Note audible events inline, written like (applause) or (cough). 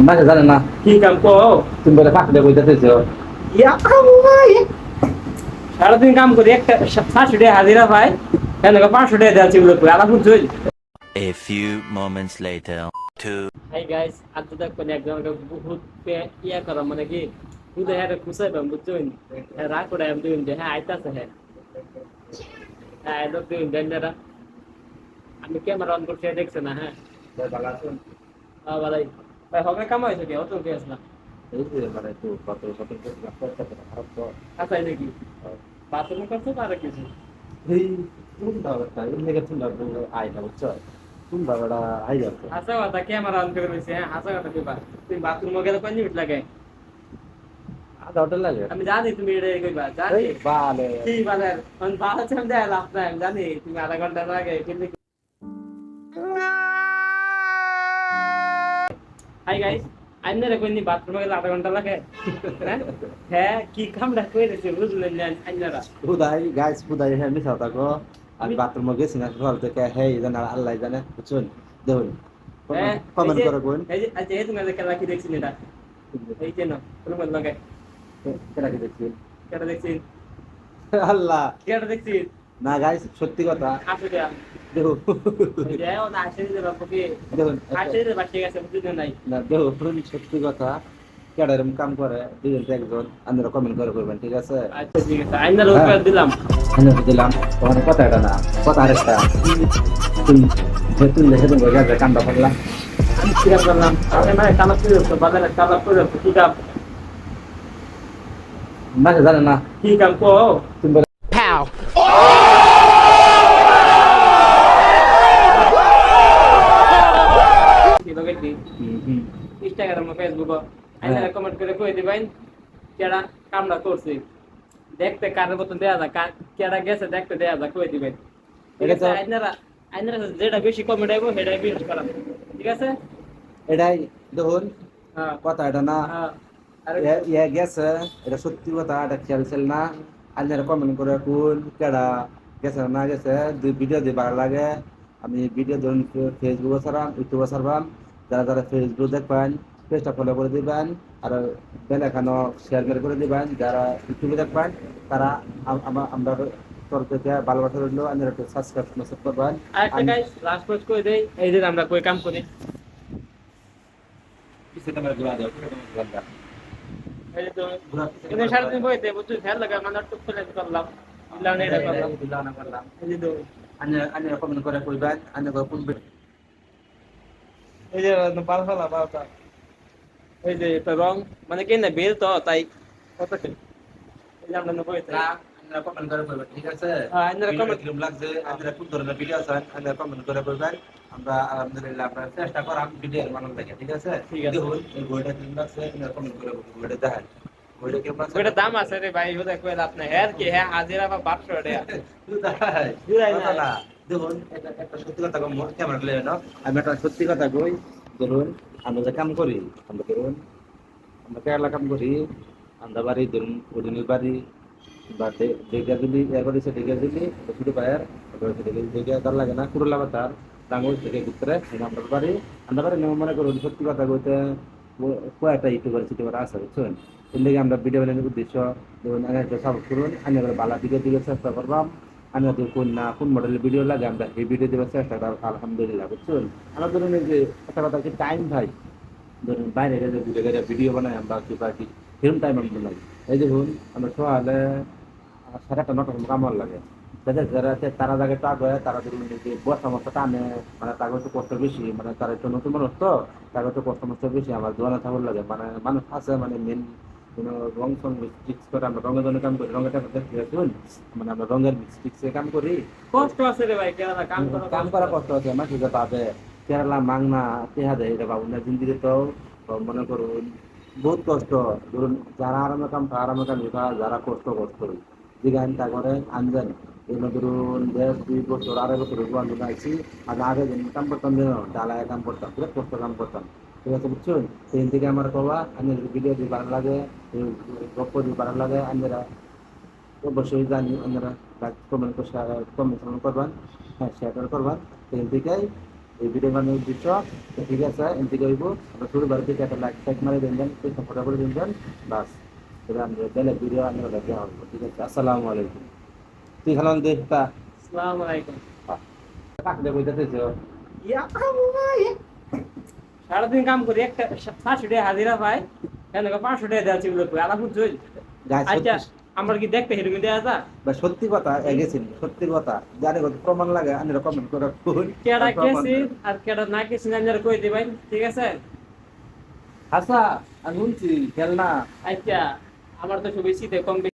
না জানে না কি কাম কো তুমি বলে পাখি দেবো যেতেছ সারাদিন কাম করি একটা সাতশো টাকা হাজিরা পাই কেন পাঁচশো টাকা দেওয়া চিগুলো করে আলাদা বুঝছই A few moments later. Two. Hi guys আজ তো দেখ কোন একজন বহুত পে- ইয়া করা মানে কি তুই হ্যাঁ খুশাই পাম বুঝছই হ্যাঁ রাগ করে আমি দুই হ্যাঁ আইতাছে হ্যাঁ হ্যাঁ লোক দুই ডেন্ডারা আমি ক্যামেরা অন করছি দেখছে না হ্যাঁ ভালো আছেন হ্যাঁ ভালাই ভাই হবে কামাইছো কি? অত কে আসলা এই যে মানে একটু কত কত খারাপ তো। আসাই নাকি বাথরুম করছ তার কিছু? এই তুমি বাবাটা? এই লেগে তুমি আইটা বুঝছ? তুমি বাবাটা আই যাচ্ছে হাসা কথা ক্যামেরা অন করে রয়েছে হ্যাঁ হাসা কথা কইবা। তুমি বাথরুমে গেলে কয় মিনিট লাগে। আধা হোটেল লাগে? আমি জানি তুমি এটা কইবা জানি। বালে। কি বলে? আমি নাই আমি জানি তুমি আধা ঘণ্টা লাগে কিন্তু হাই গাইস কইনি বাথরুমে গেলে আধা ঘণ্টা লাগে হ্যাঁ? কি কামটা কইরেছে বুঝলেন না আইনারা খুদাই গাইস খুদাই হ্যাঁ আমি বাথরুমে গেছি না সকাল থেকে জানে আল্লাহ জানে বুঝছেন দেখুন কমেন্ট করে এই যে আচ্ছা এই তুমি খেলা কি দেখছিস এটা এই যে না কোনো মত লাগে কেটা কি দেখছি কেটা দেখছিস আল্লাহ কেটা দেখছিস না গাইস সত্যি কথা আসো দেয়া দেখো না আসে দেখুন আসে দিতে বাচ্চা গেছে বুঝতে নাই। না দেখুন সত্যি কথা। কেডা কাম করে দুজন একজন আপনারা কমেন্ট করে করবেন ঠিক আছে? আচ্ছা ঠিক আছে আইনার উপর দিলাম। আমি দিলাম। তোমার কথা এটা না কথা আরেকটা। তুমি যে তুমি দেখে তুমি গেছে কামটা করলাম। আমি কি করলাম। আমি মানে কালা করে তো বাজারে কালা করে কি কাম? না জানে না। কি কাম কো তুমি বলে কি লগে দি হুম, হুম। ইনস্টাগ্রাম ও ফেসবুক আইনার হ্যাঁ। কমেন্ট করে কই দিবেন কেডা কামটা করছে দেখতে কার মতন দেয়া যায় কার- কেডা গেছে দেখতে দেয়া যায় কই দিবেন ঠিক এটা আছে তো- আইনারা আইনারা যেটা বেশি কমেন্ট আইবো সেটাই বিশেষ করা ঠিক আছে এটাই দেখুন হ্যাঁ কথা এটা না হ্যাঁ আর ইয়ে- ইয়ে গেছে এটা সত্যি কথা এটা খেয়াল ছিল না আপনারা কমেন্ট করে কোন কেডা গেছে না গেছে দুই ভিডিও দিয়ে ভালো লাগে আমি ভিডিও ধরুন ফেসবুকে ছাড়াম ইউটিউবে ছাড়বাম যারা যারা ফেসবুক দেখবেন পেজটা ফলো করে দিবেন আর বেল এখানো শেয়ার করে দিবেন যারা ইউটিউবে দেখবেন তারা আমরা তরফ থেকে ভালোবাসা রইল আপনারা একটু সাবস্ক্রাইব করবেন আরেকটা আমি- গাইস লাস্ট পোস্ট করে দেই এই যে আমরা কই কাম করি পিছে ক্যামেরা ঘুরা দাও, ঘুরা দাও। এই যে তো ঘুরা, পিছে কিন্তু ক্যামেরা সারাদিন বইতে বুঝছ ফেল লাগা মানে টুক ফেলে করলাম দিলাম এটা করলাম এই করলাম। এই যে তো আন্যা আন্যা কমেন্ট করে কইবেন কোন এই যে এই যে এটা রং মানে কি না বেল তো তাই। কত এই যে আমরা বইতে না আপনারা কমেন্ট করে ঠিক আছে? হ্যাঁ, আপনারা ভিডিওটা কিরম লাগছে আপনারা কোন ধরনের ভিডিও আছেন আপনারা কমেন্ট করে কইবেন আমরা আলহামদুলিল্লাহ চেষ্টা করাম ভিডিও বানানোর থেকে ঠিক আছে? ঠিক আছে। এই বইটা কিরম লাগছে আপনারা কমেন্ট করে বলবেন বইটা দেখেন। বইটা কিরম লাগছে? ওইটা দাম আছে রে ভাই ওটা নাই। হ্যাঁ কি হ্যাঁ হাজিরা বা 500 (laughs) টাকা না। দেখুন একটা সত্যি কথা ক্যামেরা নাও আমি একটা সত্যি কথা কই, ধরুন, আমরা যে কাম করি, আমরা ধরুন, আমরা কেরালা কাম করি, আমরা বাড়ি, ধরুন ওদিনের বাড়ি, বা ডেগা দিলি এরপরে সে ডেগা দিলি শুধু পায়ের তার লাগে না কুড়লা বাতার ডাঙ্গল থেকে আমরা বাড়ি আমরা বাড়ি মনে করুন, সত্যি কথা কইতে কয়েকটা ইউটিউবার ইউটিউবার আছে বুঝছেন এর লেগে আমরা ভিডিও বানানোর উদ্দেশ্য, ধরুন সাপোর্ট করুন, আমি বালা দিকে দিকে চেষ্টা করবাম আমি যদি কোন না, কোন মডেলের ভিডিও লাগে, আমরা এই ভিডিও দেওয়ার চেষ্টা করব, আলহামদুলিল্লাহ, বুঝছেন? আমরা ধরুন এই যে, একটা কথা কি টাইম ভাই। ধরুন বাইরে গেলে ঘুরে গেলে ভিডিও বানাই আমরা কি কি, সেরকম টাইম আমাদের লাগে। এই দেখুন আমরা সকালে সাড়ে আটটা, নটার কামার লাগে। যাদের যারা হচ্ছে তারা যাকে টাক হয় তারা ধরুন যে বর্ষা মশা টানে মানে তাকে একটু কষ্ট বেশি মানে তারা একটু নতুন মানুষ তো তাকে একটু কষ্ট মষ্ট বেশি, আমার দোয়ানা থাকুর লাগে মানে মানুষ আছে মানে মেন কোনো রং সং মিক্স করে আমরা রঙের জন্য কাম করি রঙের টাকা দেখতে শুন মানে আমরা রঙের মিক্সে কাম করি। কষ্ট আছে রে ভাই কেন কাম করা কাম করা কষ্ট আছে মানুষ যে পাবে কেরালা মাংনা তেহা দেয় এটা পাবো না জিন্দিগি তো মনে করুন বহুত কষ্ট। ধরুন যারা আরামে কাম তারা আরামে কাম দিবা যারা কষ্ট কষ্ট করি দিগান তা করে আনজান। এগুলো ধরুন দেড় দুই বছর আড়াই বছর আমি আছি আমি আগে কাম করতাম ডালায় কাম করতাম কষ্ট কাম করতাম। ঠিক আছে বুঝছেন সেদিন থেকে আমার কবা আমি ভিডিও দিয়ে ভালো লাগে গপ্প দিয়ে ভালো লাগে আমরা অবশ্যই জানি আপনারা কমেন্ট কমেন্ট করবেন হ্যাঁ শেয়ার করবেন সেদিন থেকেই এই ভিডিও বানানোর উদ্দেশ্য ঠিক আছে এমতি করব আমরা শুরু বাড়ি থেকে একটা লাইক টাইক মারি দিন দেন ফটো করে দিন দেন বাস। তবে আমরা তাহলে ভিডিও আমি ওটা দেওয়া হব ঠিক আছে আসসালামু আলাইকুম। তুই খালাম দেখতা আসসালামু আলাইকুম। পাখি দেবো যেতেছ ইয়া আল্লাহ। সারাদিন কাম করি একটা পাঁচশো টাকা হাজিরা পাই কেন পাঁচশো টাকা দেওয়া চিগুলো আলা বুঝছই গাছ আচ্ছা আমার কি দেখতে হেরুমি দেওয়া যা বা সত্যি কথা গেছেন সত্যি কথা। জানি কত প্রমাণ লাগে আমি কমেন্ট করে কেডা প্রমাণ আর কেডা না কেসি জানি কই দিবেন ঠিক আছে? আচ্ছা আমি শুনছি খেলনা। আচ্ছা আমার তো সব শীতে কম বেশি